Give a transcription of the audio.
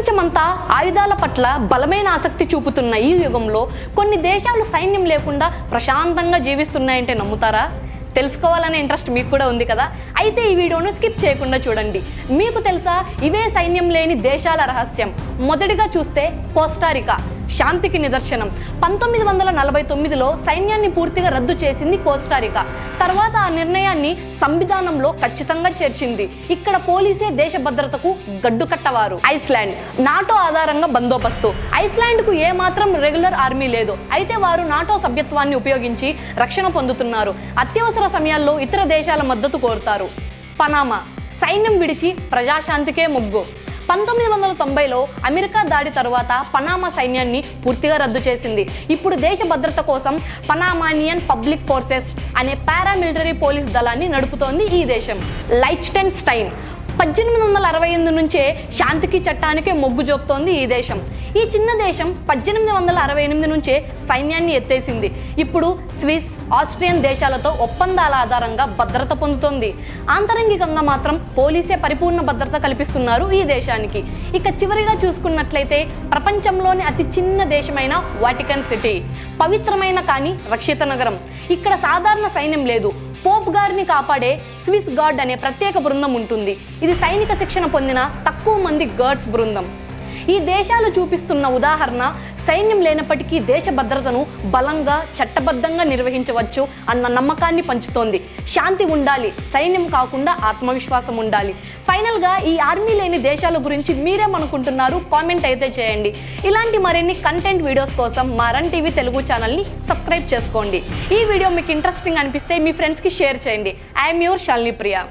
ప్రపంచమంతా ఆయుధాల పట్ల బలమైన ఆసక్తి చూపుతున్న ఈ యుగంలో కొన్ని దేశాలు సైన్యం లేకుండా ప్రశాంతంగా జీవిస్తున్నాయంటే నమ్ముతారా? తెలుసుకోవాలనే ఇంట్రెస్ట్ మీకు కూడా ఉంది కదా? అయితే ఈ వీడియోను స్కిప్ చేయకుండా చూడండి. మీకు తెలుసా ఇవే సైన్యం లేని దేశాల రహస్యం. మొదటిగా చూస్తే కోస్టారికా. శాంతికి నిదర్శనం. పంతొమ్మిది వందల నలభై తొమ్మిదిలో సైన్యాన్ని పూర్తిగా రద్దు చేసింది కోస్టారికా తర్వాత ఆ నిర్ణయాన్ని సంవిధానంలో ఖచ్చితంగా చేర్చింది. ఇక్కడ పోలీసే దేశ భద్రతకు గడ్డు కట్టవారు. ఐస్లాండ్. నాటో ఆధారంగా బందోబస్తు. ఐస్లాండ్కు ఏ మాత్రం రెగ్యులర్ ఆర్మీ లేదు. అయితే వారు నాటో సభ్యత్వాన్ని ఉపయోగించి రక్షణ పొందుతున్నారు. అత్యవసర సమయాల్లో ఇతర దేశాల మద్దతు కోరుతారు. పనామా. సైన్యం విడిచి ప్రజాశాంతికే మొగ్గు. పంతొమ్మిది వందల తొంభైలో అమెరికా దాడి తరువాత పనామా సైన్యాన్ని పూర్తిగా రద్దు చేసింది. ఇప్పుడు దేశ భద్రత కోసం పనామానియన్ పబ్లిక్ ఫోర్సెస్ అనే పారామిలిటరీ పోలీస్ దళాన్ని నడుపుతోంది ఈ దేశం. లైచ్టెన్ స్టైన్ పద్దెనిమిది వందల అరవై ఎనిమిది నుంచే శాంతికి చట్టానికే మొగ్గు చూపుతోంది ఈ దేశం. ఈ చిన్న దేశం పద్దెనిమిది వందల అరవై ఎనిమిది నుంచే సైన్యాన్ని ఎత్తేసింది. ఇప్పుడు స్విస్ ఆస్ట్రియన్ దేశాలతో ఒప్పందాల ఆధారంగా భద్రత పొందుతోంది. ఆంతరంగికంగా మాత్రం పోలీసే పరిపూర్ణ భద్రత కల్పిస్తున్నారు ఈ దేశానికి. ఇక చివరిగా చూసుకున్నట్లయితే ప్రపంచంలోని అతి చిన్న దేశమైన వాటికన్ సిటీ. పవిత్రమైన కానీ రక్షిత నగరం. ఇక్కడ సాధారణ సైన్యం లేదు. పోప్ గారిని కాపాడే స్విస్ గార్డ్ అనే ప్రత్యేక బృందం ఉంటుంది. ఇది సైనిక శిక్షణ పొందిన తక్కువ మంది గార్డ్స్ బృందం. ఈ దేశాలు చూపిస్తున్న ఉదాహరణ సైన్యం లేనప్పటికీ దేశ భద్రతను బలంగా చట్టబద్ధంగా నిర్వహించవచ్చు అన్న నమ్మకాన్ని పంచుతోంది. శాంతి ఉండాలి సైన్యం కాకుండా ఆత్మవిశ్వాసం ఉండాలి. ఫైనల్గా ఈ ఆర్మీ లేని దేశాల గురించి మీరేమనుకుంటున్నారు? కామెంట్ అయితే చేయండి. ఇలాంటి మరిన్ని కంటెంట్ వీడియోస్ కోసం మా రన్ టీవీ తెలుగు ఛానల్ని సబ్స్క్రైబ్ చేసుకోండి. ఈ వీడియో మీకు ఇంట్రెస్టింగ్ అనిపిస్తే మీ ఫ్రెండ్స్కి షేర్ చేయండి. I'm your Shalini Priya.